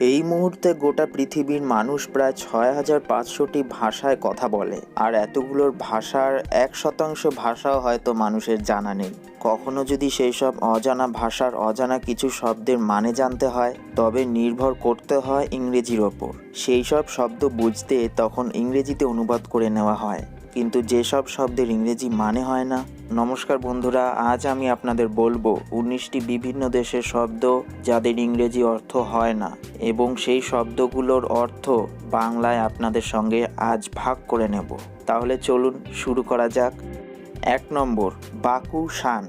এই মুহূর্তে গোটা পৃথিবীর মানুষ প্রায় ছয় হাজার পাঁচশোটি ভাষায় কথা বলে, আর এতগুলোর ভাষার এক শতাংশ ভাষাও হয়তো মানুষের জানা নেই। কখনো যদি সেই সব অজানা ভাষার অজানা কিছু শব্দের মানে জানতে হয়, তবে নির্ভর করতে হয় ইংরেজির ওপর। সেই সব শব্দ বুঝতে তখন ইংরেজিতে অনুবাদ করে নেওয়া হয়। কিন্তু যেসব শব্দের ইংরেজি মানে হয় না। নমস্কার বন্ধুরা, আজ আমি আপনাদের বলব উনিশটি বিভিন্ন দেশের শব্দ যাদের ইংরেজি অর্থ হয় না এবং সেই শব্দগুলোর অর্থ বাংলায় আপনাদের সঙ্গে আজ ভাগ করে নেব। তাহলে চলুন শুরু করা যাক। এক নম্বর, বাকু শান,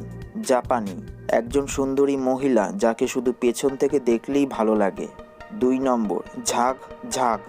জাপানি। একজন সুন্দরী মহিলা যাকে শুধু পেছন থেকে দেখলেই ভালো লাগে। দুই নম্বর, ঝাঁক ঝাঁক।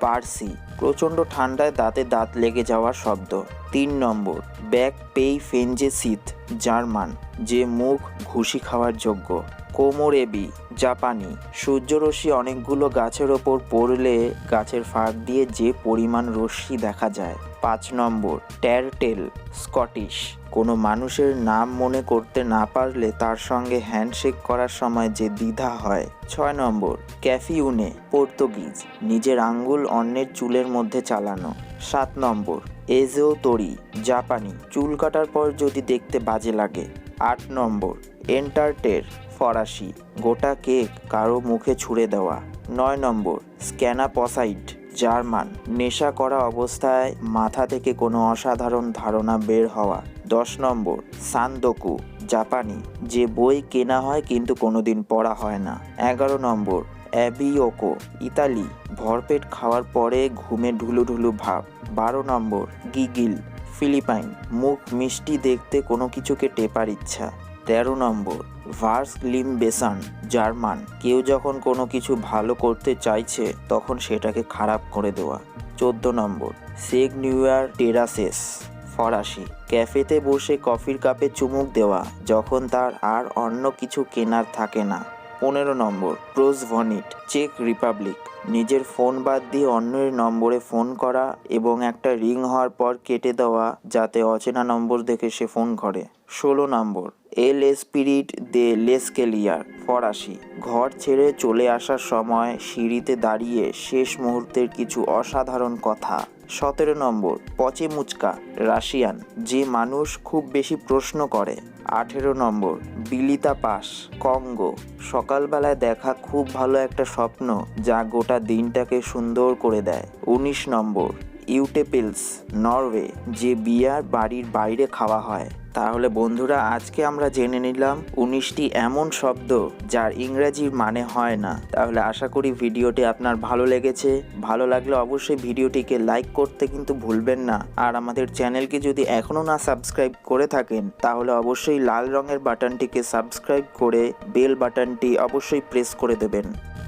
পার্সি, প্রচণ্ড ঠান্ডায় দাঁতে দাঁত লেগে যাওয়ার শব্দ। তিন নম্বর ব্যাক পেই ফেঞ্জে শীত, জার্মান, যে মুখ ঘুষি খাওয়ার যোগ্য। কোমোরেবি, জাপানি। সূর্যরশ্মি অনেকগুলো গাছের ওপর পড়লে গাছের ফাঁক দিয়ে যে পরিমাণ রশ্মি দেখা যায়। পাঁচ নম্বর ট্যারটেল স্কটিশ। কোনো মানুষের নাম মনে করতে না পারলে তার সঙ্গে হ্যান্ডশেক করার সময় যে দ্বিধা হয়। ছয় নম্বর, ক্যাফিউনে, পর্তুগিজ। নিজের আঙ্গুল অন্যের চুলের মধ্যে চালানো। সাত নম্বর এজেও তরি জাপানি। চুল কাটার পর যদি দেখতে বাজে লাগে। আট নম্বর, এন্টারটের। ফরাসি, গোটা কেক কারও মুখে ছুঁড়ে দেওয়া। নয় নম্বর, স্ক্যানাপসাইড, জার্মান, নেশা করা অবস্থায় মাথা থেকে কোনো অসাধারণ ধারণা বের হওয়া। দশ নম্বর, সান্দোকু, জাপানি, যে বই কেনা হয় কিন্তু কোনোদিন পড়া হয় না। এগারো নম্বর, অ্যাবিওকো, ইতালি, ভরপেট খাওয়ার পরে ঘুমে ঢুলু ঢুলু ভাব। বারো নম্বর, গিগিল, ফিলিপাইন, মুখ মিষ্টি দেখতে কোনো কিছুকে টেপার ইচ্ছা। তেরো নম্বর ভার্স লিম বেসান জার্মান। কেউ যখন কোনো কিছু ভালো করতে চাইছে, তখন সেটাকে খারাপ করে দেওয়া। চোদ্দ নম্বর সেগ নিউ ইয়ার টেরাসেস ফরাসি। ক্যাফেতে বসে কফির কাপে চুমুক দেওয়া, যখন তার আর অন্য কিছু কেনার থাকে না। পনেরো নম্বর, প্রোজ ভনিট, চেক রিপাবলিক। নিজের ফোন বাদ দিয়ে অন্যের নম্বরে ফোন করা এবং একটা রিং হওয়ার পর কেটে দেওয়া যাতে অচেনা নম্বর দেখে সে ফোন করে। ষোলো নম্বর, এল স্পিরিট দে লেসকেলিয়ার। ফরাসি ঘর ছেড়ে চলে আসার সময় সিঁড়িতে দাঁড়িয়ে শেষ মুহূর্তের কিছু অসাধারণ কথা। সতেরো নম্বর, পচে মুচকা, রাশিয়ান, যে মানুষ খুব বেশি প্রশ্ন করে। আঠেরো নম্বর, বিলিতা পাস, কঙ্গো, সকালবেলায় দেখা খুব ভালো একটা স্বপ্ন যা গোটা দিনটাকে সুন্দর করে দেয়। উনিশ নম্বর ইউটেপিলস, নরওয়ে, যে বিয়ার বাড়ির বাইরে খাওয়া হয়। তাহলে বন্ধুরা, আজকে আমরা জেনে নিলাম উনিশটি এমন শব্দ যার ইংরেজির মানে হয় না। তাহলে আশা করি ভিডিওটি আপনার ভালো লেগেছে। ভালো লাগলে অবশ্যই ভিডিওটিকে লাইক করতে কিন্তু ভুলবেন না। আর আমাদের চ্যানেলকে যদি এখনও না সাবস্ক্রাইব করে থাকেন, তাহলে অবশ্যই লাল রঙের বাটনটিকে সাবস্ক্রাইব করে বেল বাটনটি অবশ্যই প্রেস করে দেবেন।